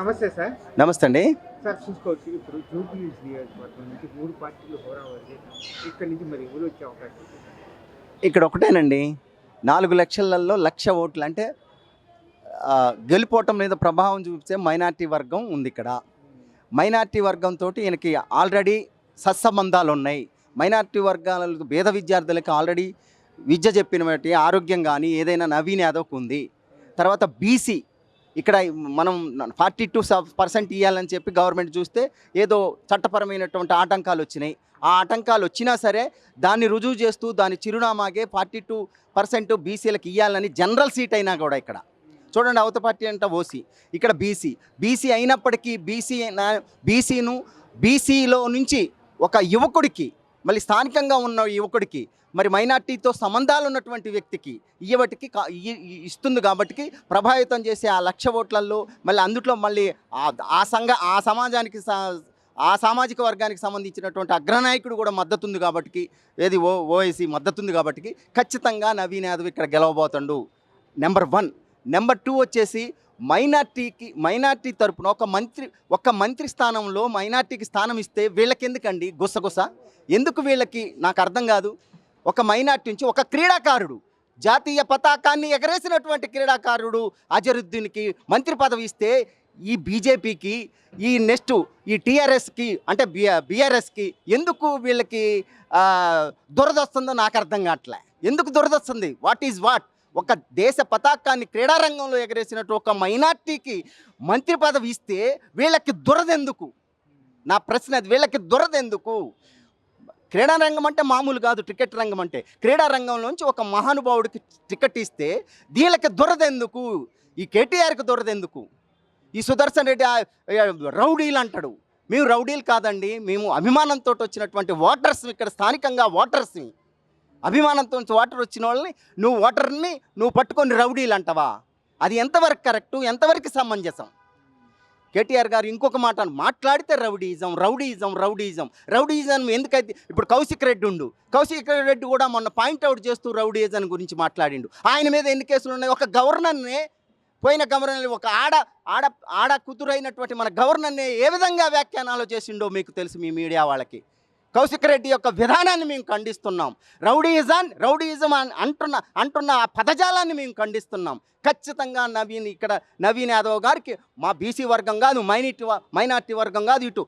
నమస్తే సార్. నమస్తే అండి సార్ చూసుకోవచ్చు. ఇప్పుడు జూబ్లీస్ నియోజకవర్గం నుంచి మూడు పార్టీలు ఇక్కడ నుంచి మరి ఎవరు వచ్చే అవకాశం? ఇక్కడ ఒకటేనండి. నాలుగు లక్షలలో లక్ష ఓట్లు అంటే గెలుపోవటం మీద ప్రభావం చూపించే మైనార్టీ వర్గం ఉంది ఇక్కడ. మైనార్టీ వర్గంతో ఈయనకి ఆల్రెడీ సత్సంబంధాలు ఉన్నాయి మైనార్టీ వర్గాలకు పేద విద్యార్థులకి ఆల్రెడీ విద్య చెప్పిన ఆరోగ్యం కానీ ఏదైనా నవీన్ యాదవ్కి ఉంది. తర్వాత బీసీ ఇక్కడ మనం ఫార్టీ టూ పర్సెంట్ ఇవ్వాలని చెప్పి గవర్నమెంట్ చూస్తే ఏదో చట్టపరమైనటువంటి ఆటంకాలు వచ్చినాయి. ఆ ఆటంకాలు వచ్చినా సరే దాన్ని రుజువు చేస్తూ దాని చిరునామాగే ఫార్టీ టూ పర్సెంట్ బీసీలకు ఇవ్వాలని జనరల్ సీట్ అయినా కూడా ఇక్కడ. చూడండి అవత పార్టీ అంటే ఓసీ. ఇక్కడ బీసీ. బీసీ అయినప్పటికీ బీసీ బీసీను బీసీలో నుంచి ఒక యువకుడికి మళ్ళీ స్థానికంగా ఉన్న యువకుడికి మరి మైనార్టీతో సంబంధాలు ఉన్నటువంటి వ్యక్తికి ఇయ్యబటికి ఇస్తుంది కాబట్టి ప్రభావితం చేసే ఆ లక్ష ఓట్లలో మళ్ళీ అందుట్లో మళ్ళీ ఆ- సంఘ ఆ సమాజానికి ఆ సామాజిక వర్గానికి సంబంధించినటువంటి అగ్రనాయకుడు కూడా మద్దతు ఉంది కాబట్టి ఏది ఓ ఓఎసీ మద్దతు ఉంది కాబట్టి ఖచ్చితంగా నవీన్ యాదవ్ ఇక్కడ గెలవబోతుండు. Number one. నెంబర్ టూ వచ్చేసి మైనార్టీకి మైనార్టీ తరపున ఒక మంత్రి ఒక మంత్రి స్థానంలో మైనార్టీకి స్థానం ఇస్తే వీళ్ళకి ఎందుకండి గుసగుస? ఎందుకు వీళ్ళకి? నాకు అర్థం కాదు. ఒక మైనార్టీ నుంచి ఒక క్రీడాకారుడు జాతీయ పతాకాన్ని ఎగరేసినటువంటి క్రీడాకారుడు అజరుద్దీన్కి మంత్రి పదవి ఇస్తే ఈ బీజేపీకి ఈ నెక్స్ట్ ఈ టీఆర్ఎస్కి అంటే బి బీఆర్ఎస్కి ఎందుకు వీళ్ళకి దురదొస్తుందో నాకు అర్థం కావట్లే. ఎందుకు దురదొస్తుంది? What is what? ఒక దేశ పతాకాన్ని క్రీడారంగంలో ఎగరేసినట్టు ఒక మైనార్టీకి మంత్రి పదవి ఇస్తే వీళ్ళకి దురదెందుకు? నా ప్రశ్న అది వీళ్ళకి దురదెందుకు? క్రీడా రంగం అంటే మామూలు కాదు టికెట్ రంగం అంటే. క్రీడా రంగంలోంచి ఒక మహానుభావుడికి టికెట్ ఇస్తే దీళ్ళకి దురద ఎందుకు ఈ కేటీఆర్కి దురద ఎందుకు ఈ సుదర్శన్ రెడ్డి రౌడీలు అంటాడు. మేము రౌడీలు కాదండి మేము అభిమానంతో వచ్చినటువంటి ఓటర్స్ ఇక్కడ స్థానికంగా ఓటర్స్ని. అభిమానంతో ఓటర్ వచ్చిన వాళ్ళని నువ్వు ఓటర్ని నువ్వు పట్టుకొని రౌడీలు అంటావా? అది ఎంతవరకు కరెక్టు? ఎంతవరకు సమంజసం? కేటీఆర్ గారు ఇంకొక మాట మాట్లాడితే రౌడీజం రౌడీజం రౌడీజం. రౌడీజం ఎందుకైతే ఇప్పుడు కౌశిక్ రెడ్డి ఉండు. కౌశిక్ రెడ్డి కూడా మొన్న పాయింట్అవుట్ చేస్తూ రౌడీయిజం గురించి మాట్లాడిండు. ఆయన మీద ఎన్ని కేసులు ఉన్నాయి? ఒక గవర్నర్నే పోయిన గవర్నర్ ఒక ఆడ ఆడ ఆడ కుతురైనటువంటి మన గవర్నర్ని ఏ విధంగా వ్యాఖ్యానాలు చేసిండో మీకు తెలుసు మీ మీడియా వాళ్ళకి. కౌశిక్ రెడ్డి యొక్క విధానాన్ని మేము ఖండిస్తున్నాం. రౌడీయిజాన్ రౌడీయిజం అని అంటున్న అంటున్న ఆ పదజాలాన్ని మేము ఖండిస్తున్నాం. ఖచ్చితంగా నవీన్ ఇక్కడ నవీన్ యాదవ్ గారికి మా బీసీ వర్గం కాదు మైనార్టీ మైనార్టీ వర్గం కాదు ఇటు